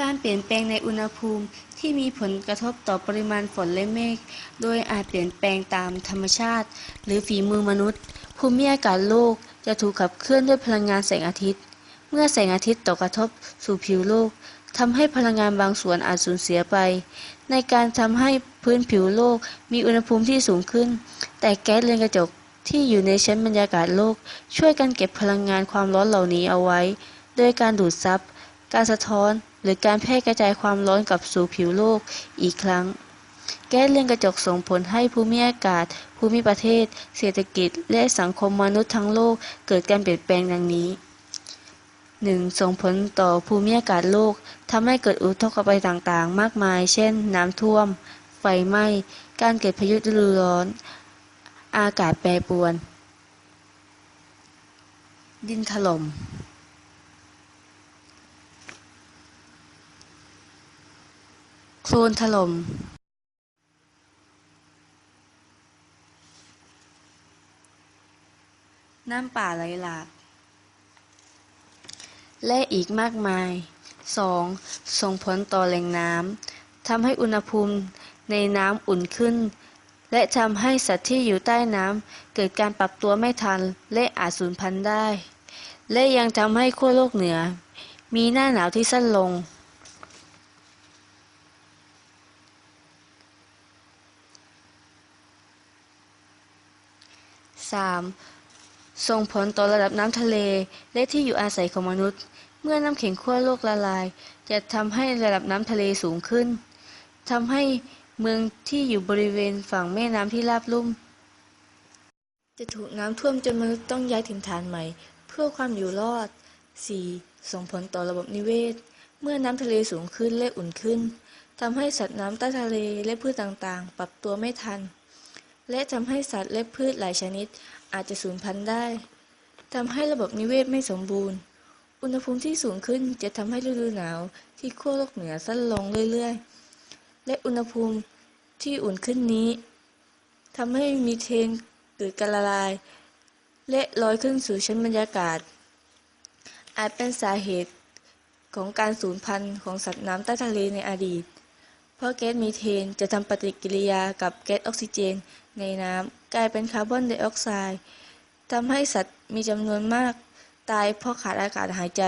การเปลี่ยนแปลงในอุณหภูมิที่มีผลกระทบต่อปริมาณฝนและเมฆ โดยอาจเปลี่ยนแปลงตามธรรมชาติ หรือฝีมือมนุษย์ ภูมิอากาศโลกจะถูกขับเคลื่อนด้วยพลังงานแสงอาทิตย์ เมื่อแสงอาทิตย์ตกกระทบสู่ผิวโลกทำให้พลังงานบางส่วนอาจสูญเสียไป ในการทำให้พื้นผิวโลกมีอุณหภูมิที่สูงขึ้น แต่แก๊สเรือนกระจกที่อยู่ในชั้นบรรยากาศโลก ช่วยกันเก็บพลังงานความร้อนเหล่านี้เอาไว้ โดยการดูดซับ การสะท้อน หรือการแพร่กระจายความร้อนกลับสู่ผิวโลกอีกครั้ง แก๊สเรือนกระจกส่งผลให้ภูมิอากาศ ภูมิประเทศ เศรษฐกิจ และสังคมมนุษย์ทั้งโลกเกิดการเปลี่ยนแปลงดังนี้ 1. ส่งผลต่อภูมิอากาศโลกทำให้เกิดอุทกภัยต่างๆ มากมาย เช่น น้ำท่วม ไฟไหม้ การเกิดพายุฤดูร้อน อากาศแปรปรวน ดินถล่ม โคลนถล่มน้ำป่าไหลหลาก และอีกมากมาย 2. ส่งผลต่อแหล่งน้ำทำให้อุณหภูมิในน้ำอุ่นขึ้น และทำให้สัตว์ที่อยู่ใต้น้ำเกิดการปรับตัวไม่ทัน และอาจสูญพันธุ์ได้ และยังทำให้ขั้วโลกเหนือ มีหน้าหนาวที่สั้นลง 3. ส่งผลต่อระดับน้ำทะเลและที่อยู่อาศัยของมนุษย์ เมื่อน้ำแข็งขั้วโลกละลาย จะทำให้ระดับน้ำทะเลสูงขึ้นทำให้เมืองที่อยู่บริเวณฝั่งแม่น้ำที่ราบลุ่ม จะถูกน้ำท่วมจนมนุษย์ต้องย้ายถิ่นฐานใหม่ เพื่อความอยู่รอด 4. ส่งผลต่อระบบนิเวศ เมื่อน้ำทะเลสูงขึ้นและอุ่นขึ้นทำให้สัตว์น้ำใต้ทะเลและพืชต่างๆ ปรับตัวไม่ทัน และทำให้สัตว์และพืชหลายชนิดอาจจะสูญพันธุ์ได้ทำให้ระบบนิเวศไม่สมบูรณ์ อุณหภูมิที่สูงขึ้นจะทำให้ฤดูหนาวที่ขั้วโลกเหนือสั้นลงเรื่อยๆ และอุณหภูมิที่อุ่นขึ้นนี้ทำให้มีเทนเกิดการละลาย และลอยขึ้นสู่ชั้นบรรยากาศ อาจเป็นสาเหตุของการสูญพันธุ์ของสัตว์น้ำใต้ทะเลในอดีต เพราะแก๊สมีเทนจะทำปฏิกิริยากับแก๊สออกซิเจน ในน้ำกลายเป็นคาร์บอนไดออกไซด์ทำให้สัตว์มีจำนวนมาก ตายเพราะขาดอากาศหายใจ